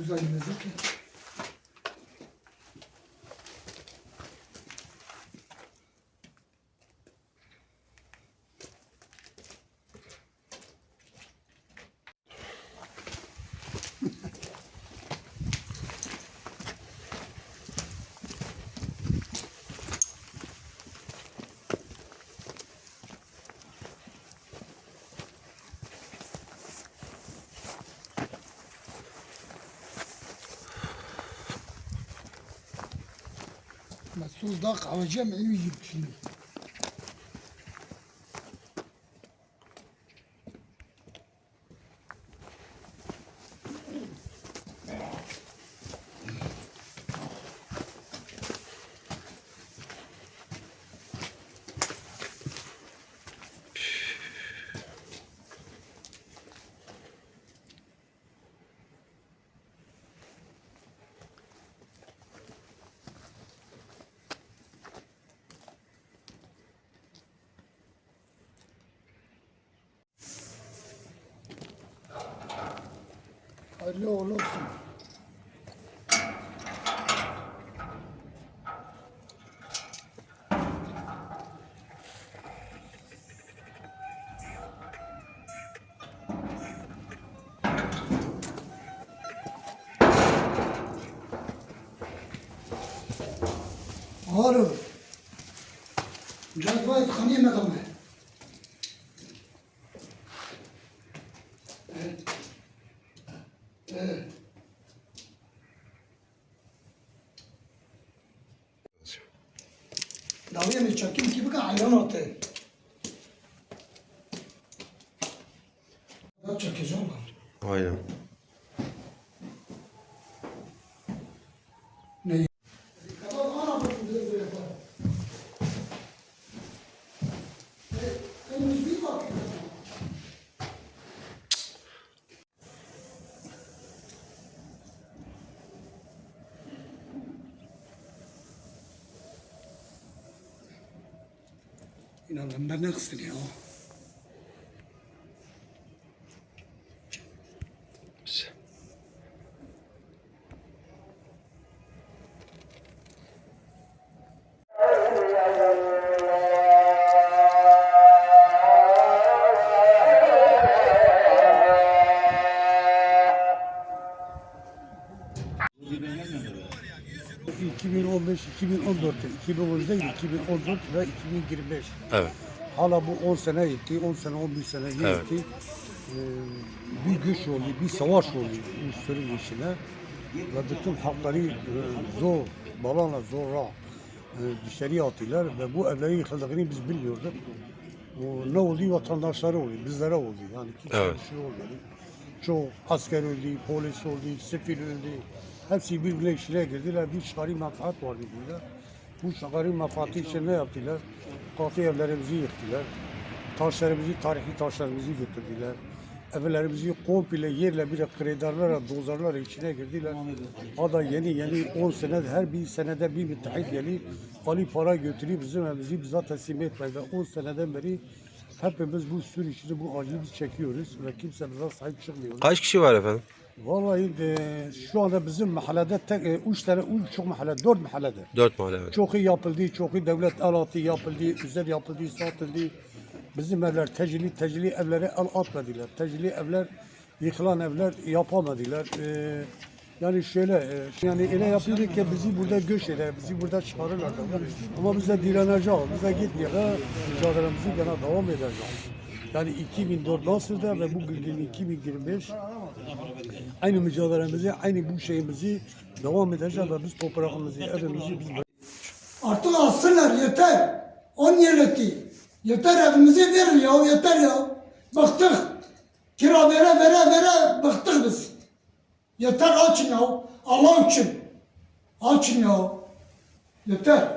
uzayımızı ki. Mesut da kahveciye mi yiyeyim ne olursun. Harun. Cazbayet kaniyem adamı. दवाई में चक्की की का आयरन होते हैं चक्की जाऊंगा iron İnanın ben ne kıstın ya. ...2015, 2014, 2013 değil, 2014 ve 2025. Evet. Hala bu 10 sene gitti, 10 sene, 11 sene gitti. Evet. Ee, bir güç oldu, bir savaş bu sürü içine. Ve bütün hakları e, zor, balana zorla e, dışarıya attılar ve bu evleri yıkıldığını biz bilmiyorduk. O ne oldu? Vatandaşları oldu, bizlere oldu. Yani kimse Evet. bir şey olmadı. Çok asker öldü, polis öldü, sivil öldü. Hepsi birbirine işine girdiler. Bir çıkarı menfaat vardı burada. Bu çıkarı menfaati için ne yaptılar? Katı evlerimizi yıktılar. Taşlarımızı, tarihi taşlarımızı götürdüler. Evlerimizi komple yerle bir kredarlarla, dozarlarla içine girdiler. Ada yeni yeni 10 senede her bir senede bir müteahhit geliyor. Ali para götürüyor bizim evimizi bize teslim etmedi. 10 seneden beri hepimiz bu sürü bu acıyı çekiyoruz ve kimse bize sahip çıkmıyor. Kaç kişi var efendim? Vallahi e, şu anda bizim mahallede tek, e, üç tane, üç çok mahalle, dört mahallede. Dört mahalle evet. Çok iyi yapıldı, çok iyi devlet el attı, yapıldı, güzel yapıldı, satıldı. Bizim evler tecili, tecili evlere el atmadılar. Tecili evler, yıkılan evler yapamadılar. Ee, yani şöyle, e, yani öyle yapıldı ki bizi burada göç eder, bizi burada çıkarırlar. da. Ama biz de direneceğiz, biz de gitmeyeceğiz. Mücadelemizi gene devam edeceğiz. Yani 2004 nasıldı ve bugün 2025 aynı mücadelemizi, aynı bu şeyimizi devam edeceğiz ve biz toprağımızı, evimizi biz Artık alsınlar yeter. 10 yıllık. Yeter evimizi verin ya yeter ya. Bıktık. Kira vere vere vere bıktık biz. Yeter açın ya. Allah için. Açın ya. Yeter.